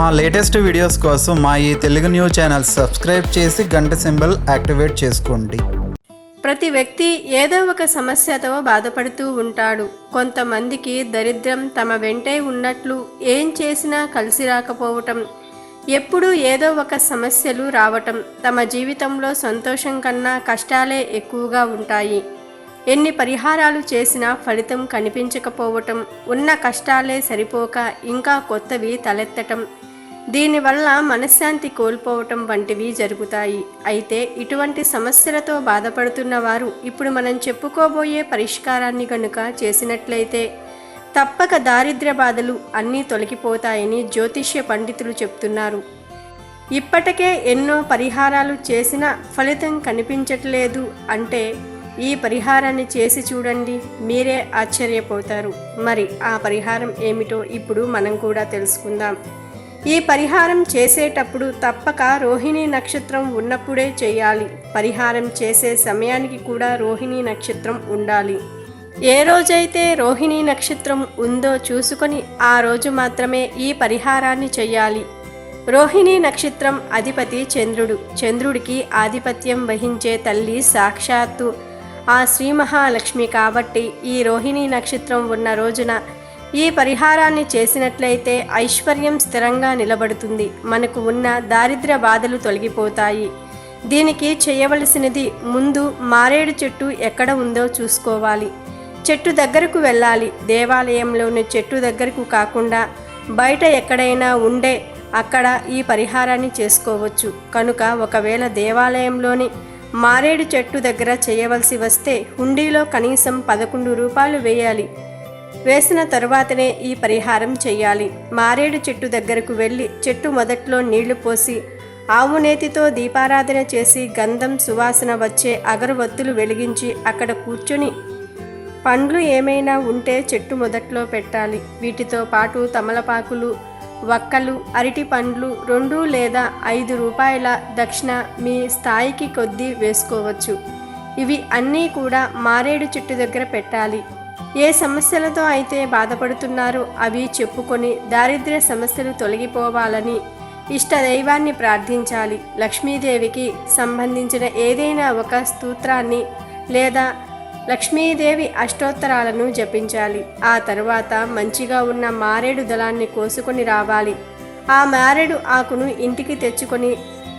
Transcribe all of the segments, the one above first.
మా latest videos కోసం మా ఈ తెలుగు న్యూస్ ఛానల్ సబ్స్క్రైబ్ చేసి గంట సింబల్ యాక్టివేట్ చేసుకోండి. ప్రతి వ్యక్తి ఏదో ఒక సమస్యతో బాధపడుతూ ఉంటాడు. కొంతమందికి దరిద్రం తమ వెంటే ఉన్నట్లు ఏం చేసినా కలిసి రాకపోవటం ఎప్పుడూ ఏదో ఒక సమస్యలు రావటం తమ జీవితంలో సంతోషం కన్నా కష్టాలే ఎక్కువగా ఉంటాయి. ఎన్ని పరిహారాలు చేసినా ఫలితం కనిపించకపోవటం ఉన్న కష్టాలే సరిపోక ఇంకా కొత్తవి తలెత్తటం దీనివల్ల మనశ్శాంతి కోల్పోవటం వంటివి జరుగుతాయి. అయితే ఇటువంటి సమస్యలతో బాధపడుతున్న వారు ఇప్పుడు మనం చెప్పుకోబోయే పరిష్కారాన్ని కనుక చేసినట్లయితే తప్పక దారిద్ర్య బాధలు అన్నీ తొలగిపోతాయని జ్యోతిష్య పండితులు చెప్తున్నారు. ఇప్పటికే ఎన్నో పరిహారాలు చేసినా ఫలితం కనిపించట్లేదు అంటే ఈ పరిహారాన్ని చేసి చూడండి మీరే ఆశ్చర్యపోతారు. మరి ఆ పరిహారం ఏమిటో ఇప్పుడు మనం కూడా తెలుసుకుందాం. ఈ పరిహారం చేసేటప్పుడు తప్పక రోహిణీ నక్షత్రం ఉన్నప్పుడే చేయాలి. పరిహారం చేసే సమయానికి కూడా రోహిణీ నక్షత్రం ఉండాలి. ఏ రోజైతే రోహిణీ నక్షత్రం ఉందో చూసుకొని ఆ రోజు మాత్రమే ఈ పరిహారాన్ని చేయాలి. రోహిణీ నక్షత్రం అధిపతి చంద్రుడు. చంద్రుడికి ఆధిపత్యం వహించే తల్లి సాక్షాత్తు ఆ శ్రీ మహాలక్ష్మి కాబట్టి ఈ రోహిణీ నక్షత్రం ఉన్న రోజున ఈ పరిహారాన్ని చేసినట్లయితే ఐశ్వర్యం స్థిరంగా నిలబడుతుంది. మనకు ఉన్న దారిద్ర బాధలు తొలగిపోతాయి. దీనికి చేయవలసినది ముందు మారేడు చెట్టు ఎక్కడ ఉందో చూసుకోవాలి. చెట్టు దగ్గరకు వెళ్ళాలి. దేవాలయంలోని చెట్టు దగ్గరకు కాకుండా బయట ఎక్కడైనా ఉండే అక్కడ ఈ పరిహారాన్ని చేసుకోవచ్చు. కనుక ఒకవేళ దేవాలయంలోని మారేడు చెట్టు దగ్గర చేయవలసి వస్తే హుండీలో కనీసం పదకొండు రూపాయలు వేయాలి. వేసిన తరువాతనే ఈ పరిహారం చేయాలి మారేడు చెట్టు దగ్గరకు వెళ్ళి చెట్టు మొదట్లో నీళ్ళు పోసి ఆవు నేతితో దీపారాధన చేసి గంధం సువాసన వచ్చే అగరవత్తులు వెలిగించి అక్కడ కూర్చొని పండ్లు ఏమైనా ఉంటే చెట్టు మొదట్లో పెట్టాలి. వీటితో పాటు తమలపాకులు వక్కలు అరటి పండ్లు రెండు లేదా ఐదు రూపాయల దక్షిణ మీ స్థాయికి కొద్దీ వేసుకోవచ్చు. ఇవి అన్నీ కూడా మారేడు చెట్టు దగ్గర పెట్టాలి. ఏ సమస్యలతో అయితే బాధపడుతున్నారో అవి చెప్పుకొని దారిద్ర్య సమస్యలు తొలగిపోవాలని ఇష్ట దైవాన్ని ప్రార్థించాలి. లక్ష్మీదేవికి సంబంధించిన ఏదైనా ఒక స్తోత్రాన్ని లేదా లక్ష్మీదేవి అష్టోత్తరాలను జపించాలి. ఆ తరువాత మంచిగా ఉన్న మారేడు దళాన్ని కోసుకొని రావాలి. ఆ మారేడు ఆకును ఇంటికి తెచ్చుకొని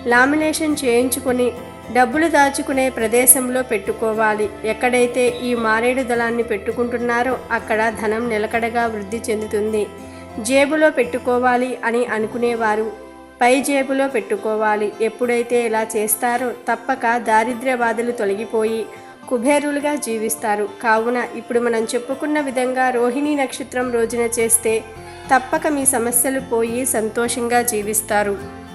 లామినేషన్ చేయించుకొని డబ్బులు దాచుకునే ప్రదేశంలో పెట్టుకోవాలి. ఎక్కడైతే ఈ మారేడు దళాన్ని పెట్టుకుంటున్నారో అక్కడ ధనం నిలకడగా వృద్ధి చెందుతుంది. జేబులో పెట్టుకోవాలి అని అనుకునేవారు. పై జేబులో పెట్టుకోవాలి. ఎప్పుడైతే ఇలా చేస్తారో తప్పక దారిద్ర్య బాధలు తొలగిపోయి కుబేరులుగా జీవిస్తారు. కావున ఇప్పుడు మనం చెప్పుకున్న విధంగా రోహిణీ నక్షత్రం రోజున చేస్తే తప్పక మీ సమస్యలు పోయి సంతోషంగా జీవిస్తారు.